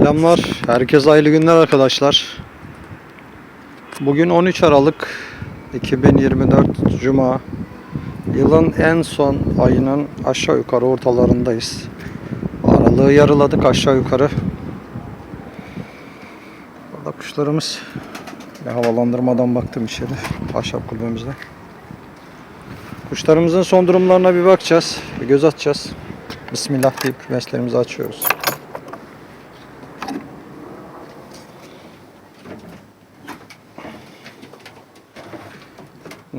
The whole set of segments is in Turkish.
Selamlar. Herkese hayırlı günler arkadaşlar. Bugün 13 Aralık 2024 Cuma. Yılın en son ayının aşağı yukarı ortalarındayız. Aralığı yarıladık aşağı yukarı. Burada kuşlarımız bir havalandırmadan baktım içeri. Ahşap kulübemizde. Kuşlarımızın son durumlarına bir bakacağız. Bir göz atacağız. Bismillah deyip kümeslerimizi açıyoruz.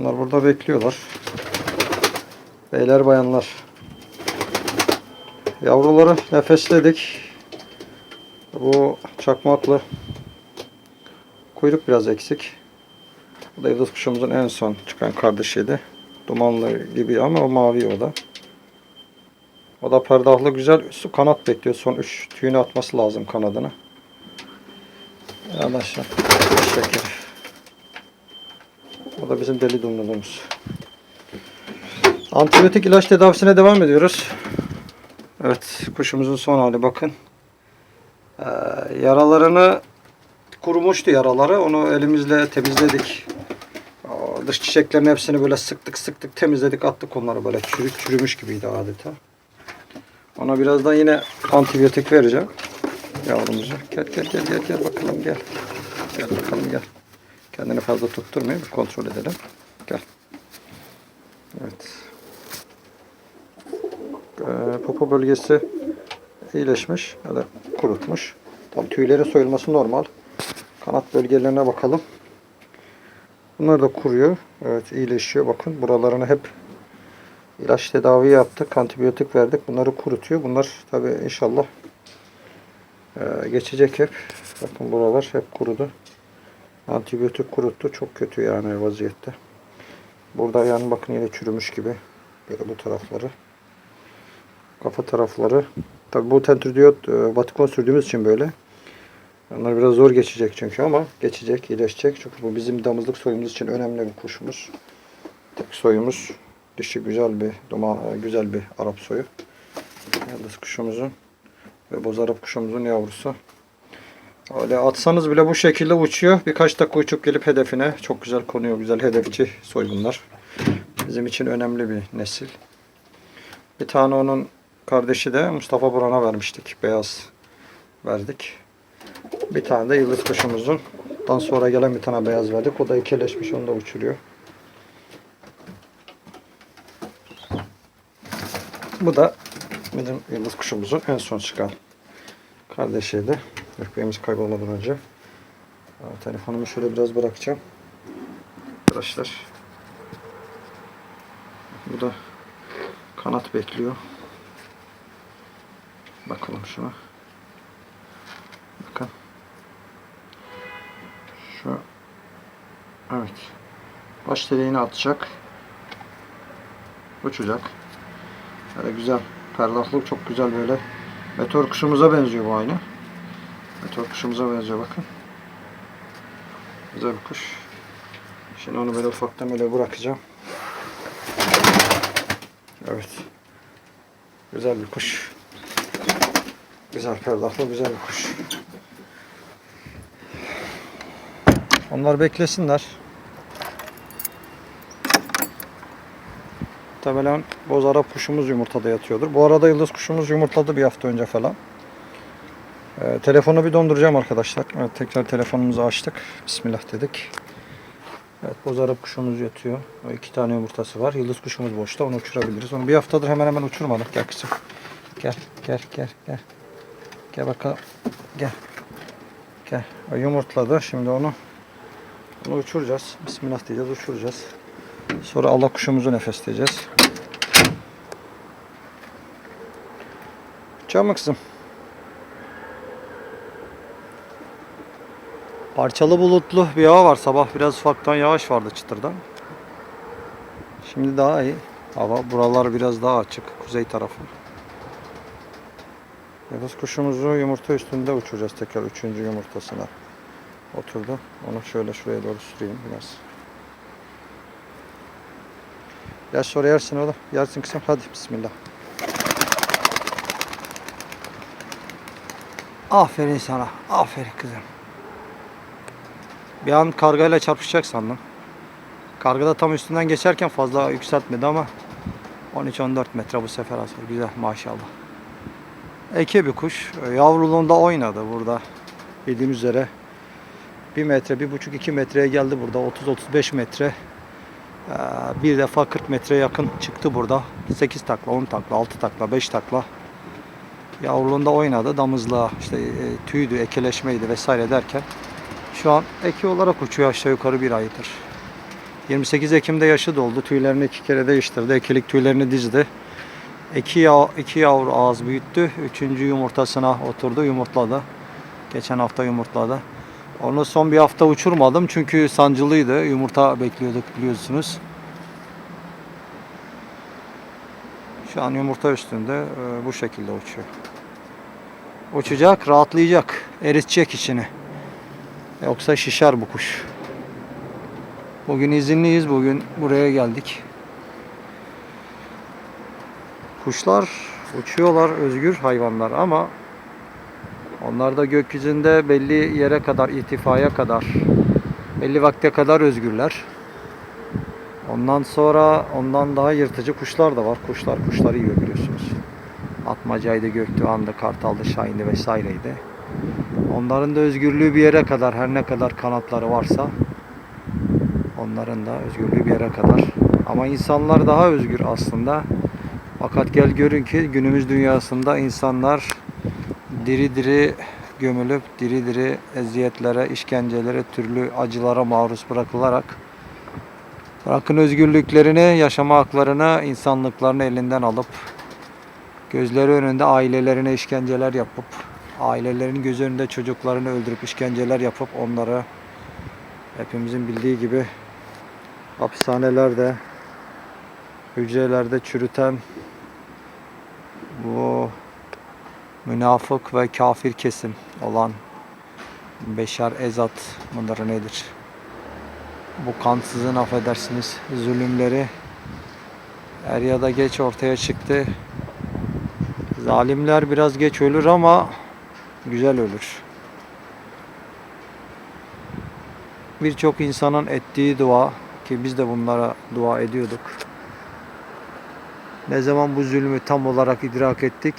Bunlar burada bekliyorlar. Beyler bayanlar. Yavruları nefesledik. Bu çakmaklı. Kuyruk biraz eksik. Bu da yıldız kuşumuzun en son çıkan kardeşiydi. Dumanlı gibi ama o mavi o da. O da perdahlı güzel su kanat bekliyor. Son 3 tüyünü atması lazım kanadını. Yanaşın. Şeker. Da bizim deli dumluluğumuz. Antibiyotik ilaç tedavisine devam ediyoruz. Evet kuşumuzun son hali bakın. Ee, yaralarını kurumuştu yaraları. Onu elimizle temizledik. Dış çiçeklerin hepsini böyle sıktık sıktık temizledik attık onları böyle çürük çürümüş gibiydi adeta. Ona birazdan yine antibiyotik vereceğim. Yavrumuza. Gel gel gel gel gel bakalım gel. Gel bakalım gel. Kendini fazla tutturmayın. Bir kontrol edelim. Gel. Evet. Ee, popo bölgesi iyileşmiş ya da kurutmuş. Tabii tüylerin soyulması normal. Kanat bölgelerine bakalım. Bunlar da kuruyor. Evet iyileşiyor. Bakın buralarını hep ilaç tedavi yaptık. Antibiyotik verdik. Bunları kurutuyor. Bunlar tabii inşallah e, geçecek hep. Bakın buralar hep kurudu. Antibiyotik kuruttu. Çok kötü yani vaziyette. Burada yani bakın yine çürümüş gibi. Böyle bu tarafları. Kafa tarafları. Tabi bu tentridiyot e, batikon sürdüğümüz için böyle. Onlar biraz zor geçecek çünkü ama geçecek, iyileşecek. Çünkü bu bizim damızlık soyumuz için önemli bir kuşumuz. Tek soyumuz. Dişi güzel bir, duma, e, güzel bir Arap soyu. Yıldız kuşumuzun ve boz Arap kuşumuzun yavrusu. Öyle atsanız bile bu şekilde uçuyor. Birkaç dakika uçup gelip hedefine çok güzel konuyor. Güzel hedefçi soygunlar. Bizim için önemli bir nesil. Bir tane onun kardeşi de Mustafa Buran'a vermiştik. Beyaz verdik. Bir tane de yıldız kuşumuzun dan sonra gelen bir tane beyaz verdik. O da ikileşmiş. Onu da uçuruyor. Bu da bizim yıldız kuşumuzun en son çıkan kardeşiydi. Rehberimiz kaybolmadan önce. Telefonumu şöyle biraz bırakacağım. Arkadaşlar. Bu da kanat bekliyor. Bakalım şuna. Bakın. Şu. Evet. Baş deliğini atacak. Uçacak. Böyle güzel. Parlaklık çok güzel böyle. Meteor kuşumuza benziyor bu aynı. Kuşumuza benziyor bakın. Güzel bir kuş. Şimdi onu böyle ufaktan böyle bırakacağım. Evet. Güzel bir kuş. Güzel perdahlı güzel bir kuş. Onlar beklesinler. Muhtemelen boz Arap kuşumuz yumurtada yatıyordur. Bu arada yıldız kuşumuz yumurtladı bir hafta önce falan. Ee, telefonu bir donduracağım arkadaşlar. Evet, tekrar telefonumuzu açtık. Bismillah dedik. Evet boz Arap kuşumuz yatıyor. O iki tane yumurtası var. Yıldız kuşumuz boşta. Onu uçurabiliriz. Onu bir haftadır hemen hemen uçurmadık. Gel kızım. Gel gel gel gel. Gel bakalım. Gel. Gel. O yumurtladı. Şimdi onu onu uçuracağız. Bismillah diyeceğiz. Uçuracağız. Sonra Allah kuşumuzu nefesleyeceğiz. Mı kızım? Parçalı bulutlu bir hava var. Sabah biraz ufaktan yağış vardı çıtırdan. Şimdi daha iyi. Hava buralar biraz daha açık. Kuzey tarafı. Yıldız kuşumuzu yumurta üstünde uçuracağız tekrar. Üçüncü yumurtasına oturdu. Onu şöyle şuraya doğru süreyim biraz. Yaş sonra yersin oğlum. Yersin kızım. Hadi bismillah. Aferin sana. Aferin kızım. Bir an kargayla çarpışacak sandım. Karga da tam üstünden geçerken fazla yükseltmedi ama 13-14 metre bu sefer asıl. Güzel maşallah. Eke bir kuş. Yavruluğunda oynadı burada. Bildiğiniz üzere 1 metre, 1,5 2 metreye geldi burada. 30-35 metre. Ee, Bir defa 40 metre yakın çıktı burada. 8 takla, 10 takla, 6 takla, 5 takla. Yavruluğunda oynadı. Damızlığa işte e, tüydü, ekeleşmeydi vesaire derken şu an eki olarak uçuyor aşağı yukarı bir aydır. 28 Ekim'de yaşı doldu. Tüylerini iki kere değiştirdi. Ekilik tüylerini dizdi. İki, yav, iki yavru ağız büyüttü. Üçüncü yumurtasına oturdu. Yumurtladı. Geçen hafta yumurtladı. Onu son bir hafta uçurmadım çünkü sancılıydı. Yumurta bekliyorduk biliyorsunuz. Şu an yumurta üstünde e, bu şekilde uçuyor. Uçacak, rahatlayacak, eritecek içini. Yoksa şişer bu kuş. Bugün izinliyiz. Bugün buraya geldik. Kuşlar uçuyorlar özgür hayvanlar ama onlar da gökyüzünde belli yere kadar, irtifaya kadar, belli vakte kadar özgürler. Ondan sonra ondan daha yırtıcı kuşlar da var. Kuşlar kuşları yiyor biliyorsunuz. Atmacaydı, göktuğandı, kartaldı, şahindi vesaireydi. Onların da özgürlüğü bir yere kadar, her ne kadar kanatları varsa onların da özgürlüğü bir yere kadar. Ama insanlar daha özgür aslında. Fakat gel görün ki günümüz dünyasında insanlar diri diri gömülüp diri diri eziyetlere, işkencelere, türlü acılara maruz bırakılarak bırakın özgürlüklerini, yaşama haklarını, insanlıklarını elinden alıp gözleri önünde ailelerine işkenceler yapıp ailelerin göz önünde çocuklarını öldürüp işkenceler yapıp onları hepimizin bildiği gibi hapishanelerde hücrelerde çürüten bu münafık ve kafir kesim olan Beşar Ezat mıdır nedir? Bu kansızın affedersiniz zulümleri er ya da geç ortaya çıktı. Zalimler biraz geç ölür ama güzel ölür. Birçok insanın ettiği dua ki biz de bunlara dua ediyorduk. Ne zaman bu zulmü tam olarak idrak ettik?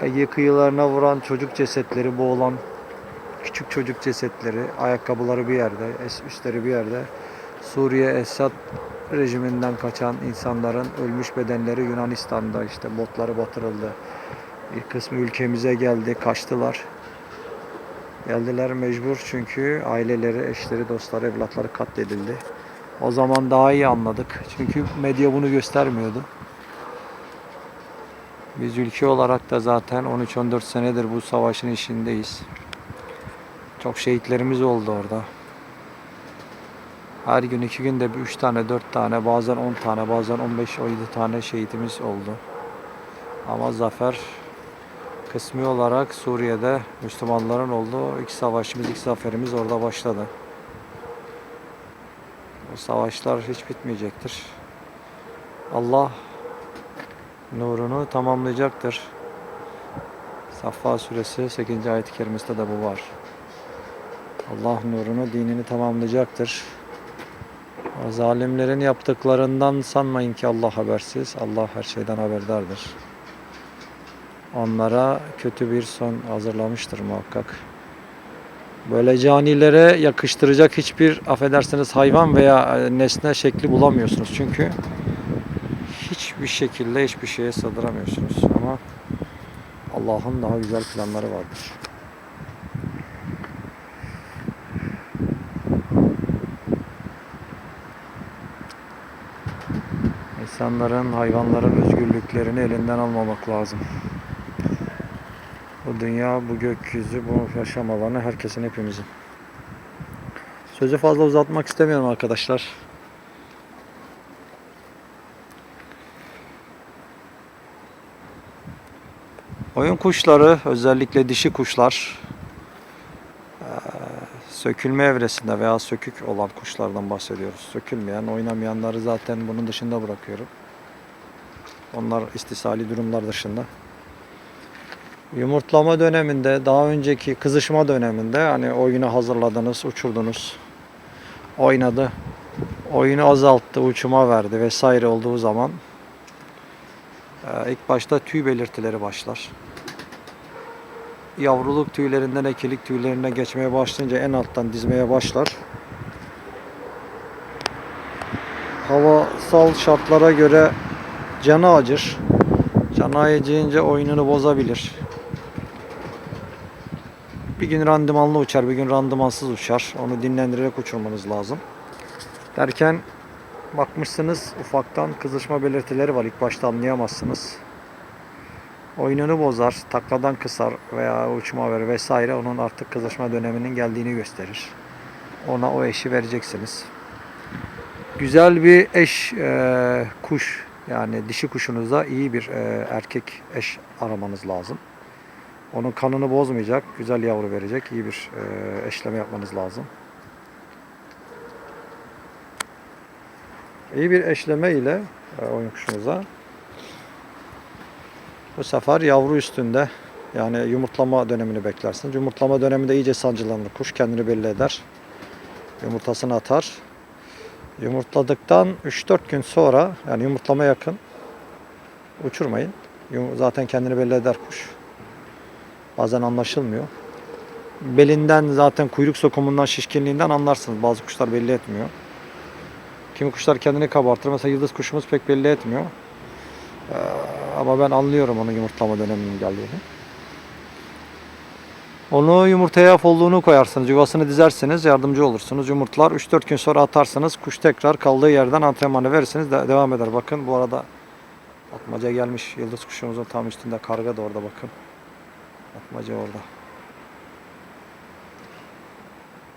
Ege kıyılarına vuran çocuk cesetleri, boğulan küçük çocuk cesetleri, ayakkabıları bir yerde, üstleri bir yerde. Suriye Esad rejiminden kaçan insanların ölmüş bedenleri Yunanistan'da işte botları batırıldı. Bir kısmı ülkemize geldi, kaçtılar. Geldiler mecbur çünkü aileleri, eşleri, dostları, evlatları katledildi. O zaman daha iyi anladık. Çünkü medya bunu göstermiyordu. Biz ülke olarak da zaten 13-14 senedir bu savaşın içindeyiz. Çok şehitlerimiz oldu orada. Her gün iki günde bir üç tane, dört tane, bazen on tane, bazen 15, 17 tane şehitimiz oldu. Ama zafer kısmi olarak Suriye'de Müslümanların olduğu ilk savaşımız, ilk zaferimiz orada başladı. Bu savaşlar hiç bitmeyecektir. Allah nurunu tamamlayacaktır. Saffa suresi 8. ayet-i kerimesinde de bu var. Allah nurunu, dinini tamamlayacaktır. Zalimlerin yaptıklarından sanmayın ki Allah habersiz. Allah her şeyden haberdardır. Onlara kötü bir son hazırlamıştır muhakkak. Böyle canilere yakıştıracak hiçbir affedersiniz hayvan veya e, nesne şekli bulamıyorsunuz. Çünkü hiçbir şekilde hiçbir şeye sığdıramıyorsunuz. Ama Allah'ın daha güzel planları vardır. İnsanların, hayvanların özgürlüklerini elinden almamak lazım. Bu dünya, bu gökyüzü, bu yaşam alanı herkesin hepimizin. Sözü fazla uzatmak istemiyorum arkadaşlar. Oyun kuşları, özellikle dişi kuşlar, sökülme evresinde veya sökük olan kuşlardan bahsediyoruz. Sökülmeyen, oynamayanları zaten bunun dışında bırakıyorum. Onlar istisali durumlar dışında. Yumurtlama döneminde, daha önceki kızışma döneminde hani oyunu hazırladınız, uçurdunuz. Oynadı. Oyunu azalttı, uçuma verdi vesaire olduğu zaman e, ilk başta tüy belirtileri başlar. Yavruluk tüylerinden ekilik tüylerine geçmeye başlayınca en alttan dizmeye başlar. Havasal şartlara göre canı acır. Canı acıyınca oyununu bozabilir. Bir gün randımanlı uçar, bir gün randımansız uçar. Onu dinlendirerek uçurmanız lazım. Derken bakmışsınız ufaktan kızışma belirtileri var. İlk başta anlayamazsınız. Oyununu bozar, takladan kısar veya uçma verir vesaire. Onun artık kızışma döneminin geldiğini gösterir. Ona o eşi vereceksiniz. Güzel bir eş e, kuş yani dişi kuşunuzda iyi bir e, erkek eş aramanız lazım. Onun kanını bozmayacak, güzel yavru verecek, iyi bir e, eşleme yapmanız lazım. İyi bir eşleme ile e, oyun kuşunuza bu sefer yavru üstünde yani yumurtlama dönemini beklersiniz. Yumurtlama döneminde iyice sancılanır. Kuş kendini belli eder. Yumurtasını atar. Yumurtladıktan 3-4 gün sonra yani yumurtlama yakın uçurmayın. Zaten kendini belli eder kuş. Bazen anlaşılmıyor. Belinden zaten kuyruk sokumundan şişkinliğinden anlarsınız. Bazı kuşlar belli etmiyor. Kimi kuşlar kendini kabartır. Mesela yıldız kuşumuz pek belli etmiyor. Ee, ama ben anlıyorum onun yumurtlama döneminin geldiğini. Onu yumurtaya folluğunu koyarsınız, yuvasını dizersiniz, yardımcı olursunuz. Yumurtlar 3-4 gün sonra atarsınız. Kuş tekrar kaldığı yerden antrenmanı verirsiniz, de- devam eder. Bakın bu arada atmaca gelmiş. Yıldız kuşumuzun tam üstünde karga da orada bakın. Atmaca orada.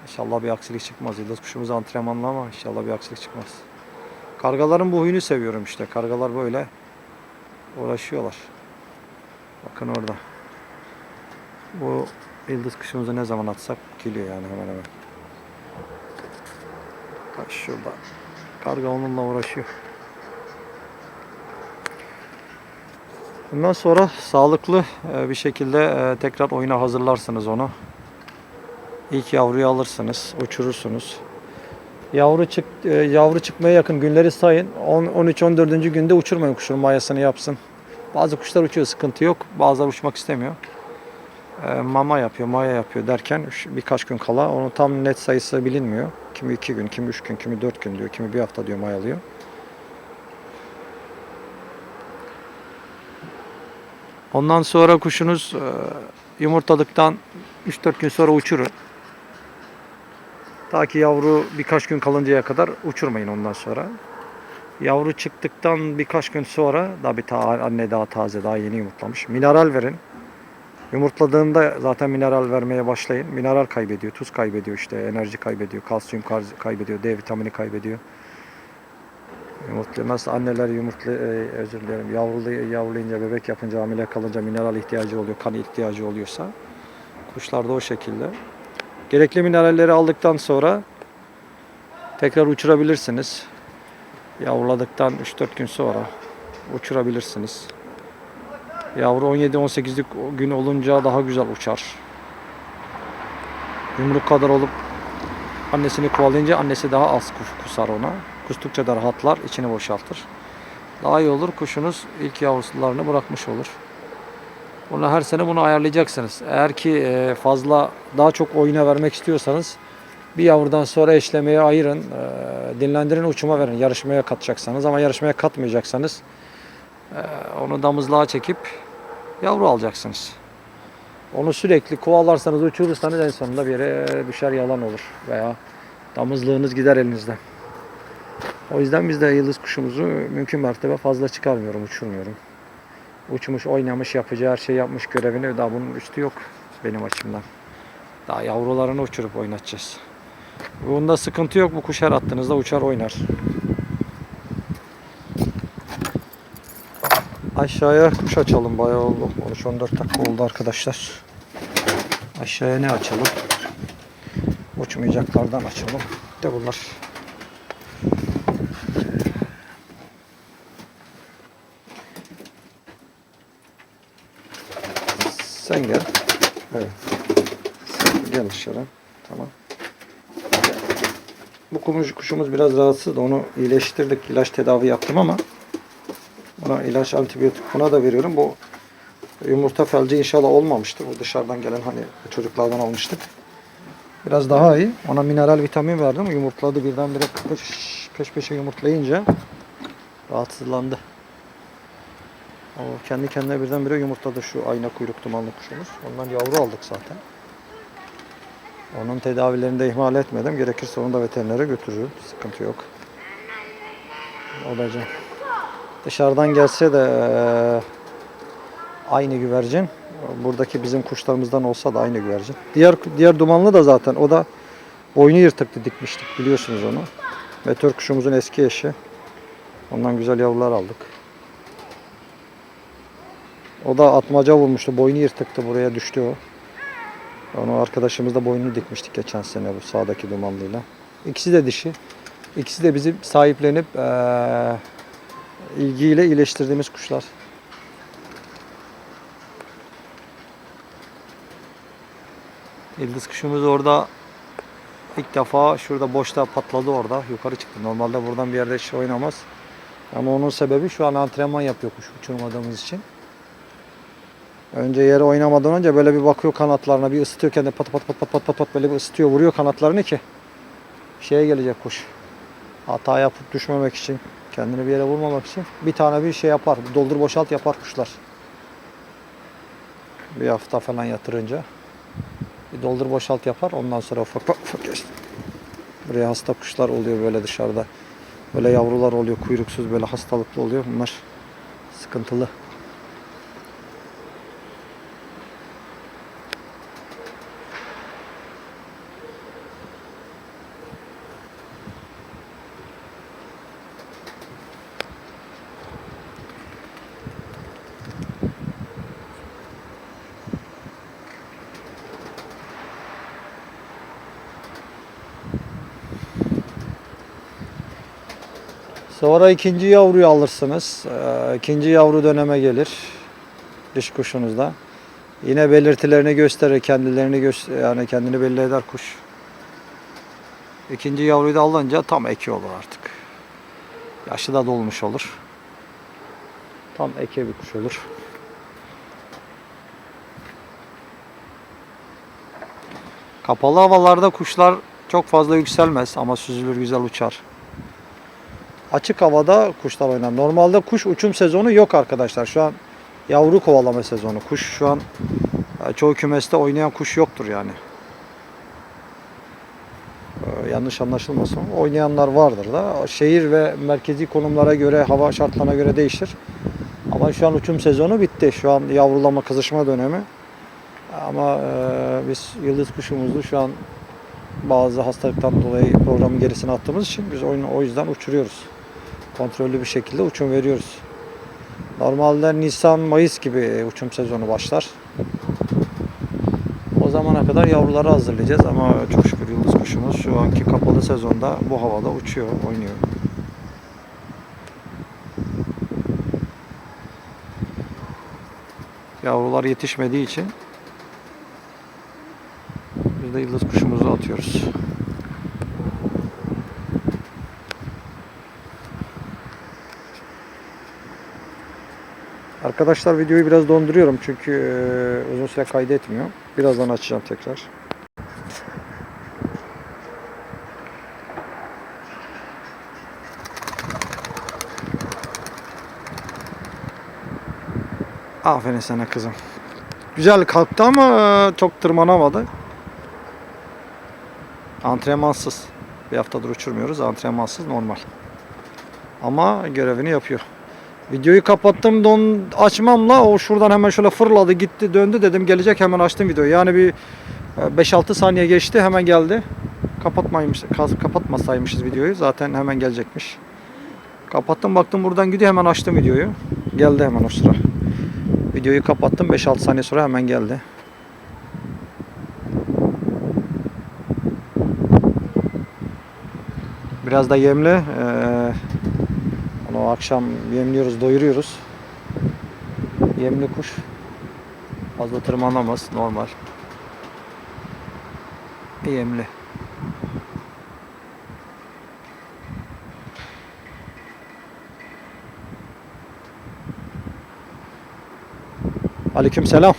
İnşallah bir aksilik çıkmaz. Yıldız kuşumuz antrenmanlı ama inşallah bir aksilik çıkmaz. Kargaların bu huyunu seviyorum işte. Kargalar böyle uğraşıyorlar. Bakın orada. Bu yıldız kuşumuzu ne zaman atsak geliyor yani hemen hemen. Bak şurada. Karga onunla uğraşıyor. Bundan sonra sağlıklı e, bir şekilde e, tekrar oyuna hazırlarsınız onu. İlk yavruyu alırsınız, uçurursunuz. Yavru çık e, yavru çıkmaya yakın günleri sayın. 10 13 14. günde uçurmayın kuşun mayasını yapsın. Bazı kuşlar uçuyor, sıkıntı yok. Bazıları uçmak istemiyor. Mama yapıyor, maya yapıyor derken birkaç gün kala onun tam net sayısı bilinmiyor. Kimi 2 gün, kimi 3 gün, kimi 4 gün diyor, kimi bir hafta diyor mayalıyor. Ondan sonra kuşunuz e, yumurtladıktan 3-4 gün sonra uçurun. Ta ki yavru birkaç gün kalıncaya kadar uçurmayın ondan sonra. Yavru çıktıktan birkaç gün sonra da bir ta anne daha taze daha yeni yumurtlamış. Mineral verin. Yumurtladığında zaten mineral vermeye başlayın. Mineral kaybediyor, tuz kaybediyor işte, enerji kaybediyor, kalsiyum kaybediyor, D vitamini kaybediyor. Yumurtluyor. Nasıl anneler yumurtlu, e, özür dilerim, yavrulu, yavrulayınca, bebek yapınca, hamile kalınca mineral ihtiyacı oluyor, kan ihtiyacı oluyorsa. Kuşlar da o şekilde. Gerekli mineralleri aldıktan sonra tekrar uçurabilirsiniz. Yavruladıktan 3-4 gün sonra uçurabilirsiniz. Yavru 17-18'lik gün olunca daha güzel uçar. Yumruk kadar olup annesini kovalayınca annesi daha az kus- kusar ona. Kustukça da rahatlar, içini boşaltır. Daha iyi olur. Kuşunuz ilk yavrularını bırakmış olur. Bunu her sene bunu ayarlayacaksınız. Eğer ki e, fazla daha çok oyuna vermek istiyorsanız bir yavrudan sonra eşlemeye ayırın, e, dinlendirin, uçuma verin. Yarışmaya katacaksanız ama yarışmaya katmayacaksanız e, onu damızlığa çekip yavru alacaksınız. Onu sürekli kovalarsanız, uçurursanız en sonunda bir yere düşer yalan olur veya damızlığınız gider elinizden. O yüzden biz de yıldız kuşumuzu mümkün mertebe fazla çıkarmıyorum, uçurmuyorum. Uçmuş, oynamış, yapacağı her şey yapmış görevini daha bunun üstü yok benim açımdan. Daha yavrularını uçurup oynatacağız. Bunda sıkıntı yok. Bu kuş her attığınızda uçar oynar. Aşağıya kuş açalım. Bayağı oldu. 13-14 dakika oldu arkadaşlar. Aşağıya ne açalım? Uçmayacaklardan açalım. De bunlar. Sen gel. Evet. Sen gel dışarı. Tamam. Bu kumucu kuşumuz biraz rahatsız. Onu iyileştirdik. ilaç tedavi yaptım ama buna ilaç antibiyotik buna da veriyorum. Bu yumurta felci inşallah olmamıştır. Bu dışarıdan gelen hani çocuklardan almıştık. Biraz daha iyi. Ona mineral vitamin verdim. Yumurtladı birdenbire peş, peş peşe yumurtlayınca rahatsızlandı. O kendi kendine birdenbire yumurtladı şu ayna kuyruk dumanlı kuşumuz. Ondan yavru aldık zaten. Onun tedavilerini de ihmal etmedim. Gerekirse onu da veterinere götürürüm. Sıkıntı yok. Olacak. Dışarıdan gelse de aynı güvercin. Buradaki bizim kuşlarımızdan olsa da aynı güvercin. Diğer diğer dumanlı da zaten o da boynu yırtıktı dikmiştik biliyorsunuz onu. Meteor kuşumuzun eski eşi. Ondan güzel yavrular aldık. O da atmaca vurmuştu. Boynu yırtıktı. Buraya düştü o. Onu arkadaşımız da boynunu dikmiştik geçen sene bu sağdaki dumanlıyla. İkisi de dişi. İkisi de bizim sahiplenip eee, ilgiyle iyileştirdiğimiz kuşlar. Yıldız kuşumuz orada ilk defa şurada boşta patladı orada. Yukarı çıktı. Normalde buradan bir yerde hiç oynamaz. Ama onun sebebi şu an antrenman yapıyor kuş uçurmadığımız için. Önce yere oynamadan önce böyle bir bakıyor kanatlarına bir ısıtıyor kendi pat pat pat pat pat pat pat böyle bir ısıtıyor vuruyor kanatlarını ki şeye gelecek kuş. Hata yapıp düşmemek için kendini bir yere vurmamak için bir tane bir şey yapar. Doldur boşalt yapar kuşlar. Bir hafta falan yatırınca bir doldur boşalt yapar. Ondan sonra ufak ufak, geçti. Buraya hasta kuşlar oluyor böyle dışarıda. Böyle yavrular oluyor kuyruksuz böyle hastalıklı oluyor. Bunlar sıkıntılı. Sonra ikinci yavruyu alırsınız. Ee, İkinci yavru döneme gelir. Diş kuşunuzda. Yine belirtilerini gösterir, kendilerini göster yani kendini belli eder kuş. İkinci yavruyu da alınca tam eki olur artık. Yaşı da dolmuş olur. Tam eke bir kuş olur. Kapalı havalarda kuşlar çok fazla yükselmez ama süzülür güzel uçar. Açık havada kuşlar oynar. Normalde kuş uçum sezonu yok arkadaşlar. Şu an yavru kovalama sezonu. Kuş şu an e, çoğu kümeste oynayan kuş yoktur yani. Ee, yanlış anlaşılmasın. Oynayanlar vardır da. Şehir ve merkezi konumlara göre, hava şartlarına göre değişir. Ama şu an uçum sezonu bitti. Şu an yavrulama, kızışma dönemi. Ama e, biz yıldız kuşumuzu şu an bazı hastalıktan dolayı programın gerisine attığımız için biz oyunu o yüzden uçuruyoruz. Kontrollü bir şekilde uçum veriyoruz. Normalde Nisan, Mayıs gibi uçum sezonu başlar. O zamana kadar yavruları hazırlayacağız ama çok şükür yıldız kuşumuz şu anki kapalı sezonda bu havada uçuyor, oynuyor. Yavrular yetişmediği için biz de yıldız kuşumuzu atıyoruz. Arkadaşlar videoyu biraz donduruyorum çünkü e, uzun süre kaydetmiyor. Birazdan açacağım tekrar. Aferin sana kızım. Güzel kalktı ama e, çok tırmanamadı. Antrenmansız. Bir haftadır uçurmuyoruz. Antrenmansız normal. Ama görevini yapıyor. Videoyu kapattım don açmamla o şuradan hemen şöyle fırladı gitti döndü dedim gelecek hemen açtım videoyu. Yani bir e, 5-6 saniye geçti hemen geldi. Kapatmaymış, kapatmasaymışız videoyu zaten hemen gelecekmiş. Kapattım baktım buradan gidiyor hemen açtım videoyu. Geldi hemen o sıra. Videoyu kapattım 5-6 saniye sonra hemen geldi. Biraz da yemli. Ee, onu akşam yemliyoruz, doyuruyoruz. Yemli kuş. Fazla tırmanamaz. Normal. Yemli. Aleyküm selam.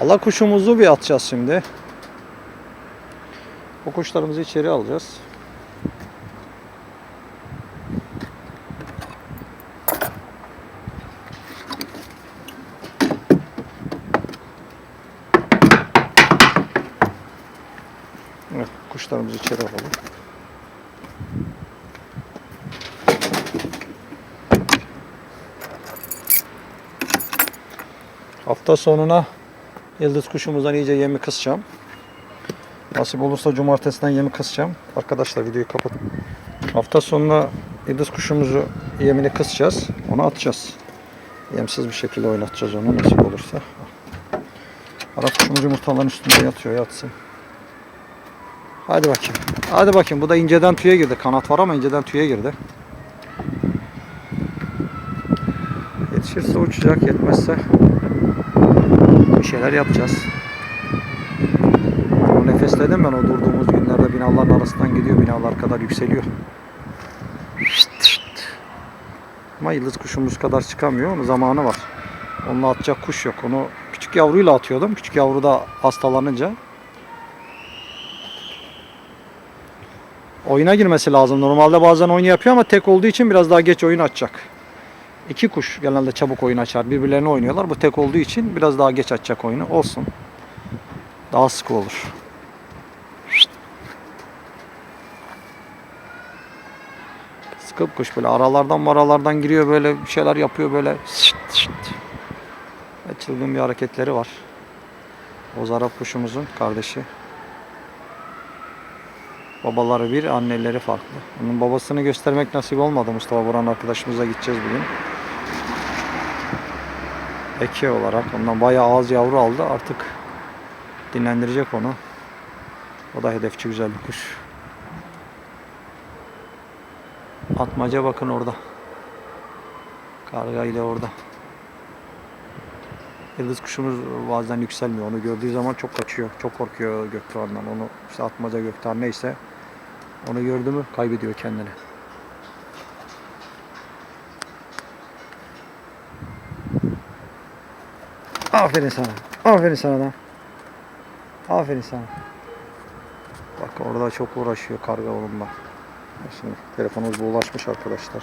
Allah kuşumuzu bir atacağız şimdi. O kuşlarımızı içeri alacağız. Evet, kuşlarımızı içeri alalım. Hafta sonuna Yıldız kuşumuzdan iyice yemi kısacağım. Nasip olursa cumartesiden yemi kısacağım. Arkadaşlar videoyu kapat. Hafta sonuna yıldız kuşumuzu yemini kısacağız. Onu atacağız. Yemsiz bir şekilde oynatacağız onu nasip olursa. Arap kuşumuz yumurtaların üstünde yatıyor yatsın. Hadi bakayım. Hadi bakayım. Bu da inceden tüye girdi. Kanat var ama inceden tüye girdi. Yetişirse uçacak. Yetmezse bir şeyler yapacağız. O nefesledim ben o durduğumuz günlerde binaların arasından gidiyor. Binalar kadar yükseliyor. Ama yıldız kuşumuz kadar çıkamıyor. Onun zamanı var. Onunla atacak kuş yok. Onu küçük yavruyla atıyordum. Küçük yavru da hastalanınca. Oyuna girmesi lazım. Normalde bazen oyun yapıyor ama tek olduğu için biraz daha geç oyun açacak. İki kuş genelde çabuk oyun açar. Birbirlerine oynuyorlar. Bu tek olduğu için biraz daha geç açacak oyunu. Olsun. Daha sık olur. Sıkıp kuş böyle aralardan maralardan giriyor böyle bir şeyler yapıyor böyle. Ve çılgın bir hareketleri var. Oz Arap kuşumuzun kardeşi. Babaları bir, anneleri farklı. Onun babasını göstermek nasip olmadı Mustafa Buran arkadaşımıza gideceğiz bugün. Eke olarak ondan bayağı az yavru aldı. Artık dinlendirecek onu. O da hedefçi güzel bir kuş. Atmaca bakın orada. Karga ile orada. Yıldız kuşumuz bazen yükselmiyor. Onu gördüğü zaman çok kaçıyor. Çok korkuyor Göktuğan'dan. Onu işte atmaca Göktuğan neyse onu gördü mü kaybediyor kendini. Aferin sana. Aferin sana lan. Aferin sana. Bak orada çok uğraşıyor karga onunla. Şimdi telefonumuz bulaşmış arkadaşlar.